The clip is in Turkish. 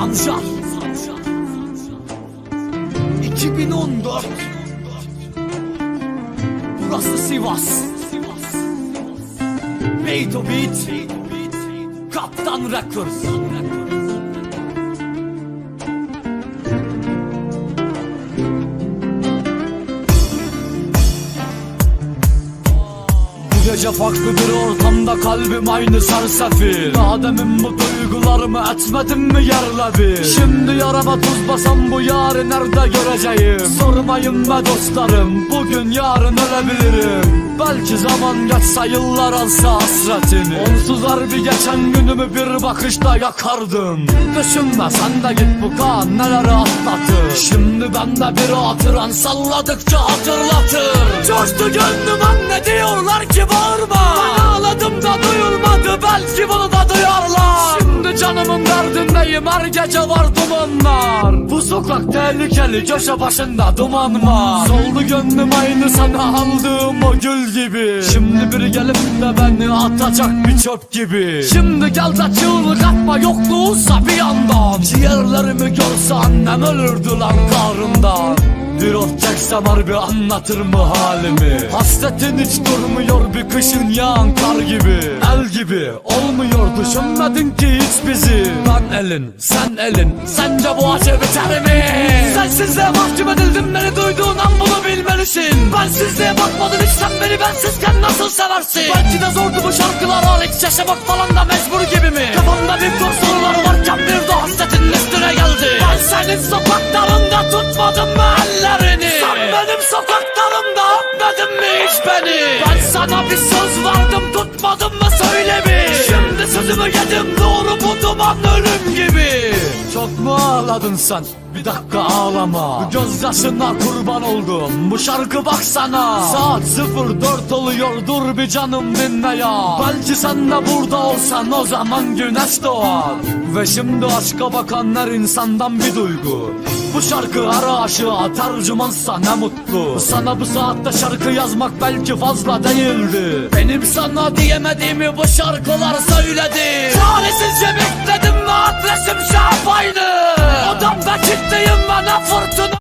Sancar 2014 Burası Sivas. Made to Beat. Kaptan Records. Bu gece farklı bir ortamda kalbim aynı sersefil Daha demin bu duygularımı etmedim mi yerle bir Şimdi yarama tuz basam bu yarı nerede göreceğim? Sormayın be dostlarım bugün yarın ölebilirim. Belki zaman geçse yıllar alsa hasretini Onsuz harbi geçen günümü bir bakışta yakardım. Düşünme sen de git bu kan neleri atlatır. Şimdi bende bir hatıran salladıkça hatırlatır. Coştu gönlüm anne diyorlar canımın derdindeyim her gece var dumanlar. Bu sokak tehlikeli köşe başında duman var. Soldu gönlüm aynı sana aldığım o gül gibi. Şimdi biri gelip de beni atacak bir çöp gibi. Şimdi gel de çığlık atma yokluğunsa bir yandan. Ciğerlerimi görse annem olurdu lan karından çeksem harbi anlatır mı halimi? Hasretin hiç durmuyor bir kışın yağan kar gibi. El gibi olmuyor düşünmedin ki hiç bizi. Ben elin sen elin sence bu acı biter mi? Sensizliğe mahkum edildim beni duyduğun an bunu bilmelisin. Bensizliğe bakmadın hiç sen beni bensizken nasıl seversin? Belki de zordu bu şarkılar Alex yaşamak falan da mecbur gibi mi? Kafamda bir tor beni? Ben sana bir söz verdim tutmadın mı söyle bir Şimdi sözümü yedim doğru bu duman ölüm gibi. Çok mu ağladın sen? Bir dakika ağlama. Bu gözyaşına kurban oldum. Bu şarkı baksana Saat 04 oluyor dur bir canım dinle ya. Belki sen de burada olsan o zaman güneş doğar. Ve şimdi aşka bakan her insandan bir duygu bu şarkı. Ara aşığa tercümansa ne mutlu. Sana bu saatte şarkı yazmak belki fazla değildi. Benim sana diyemediğimi bu şarkılar söyledi. Çaresizce bekledim ve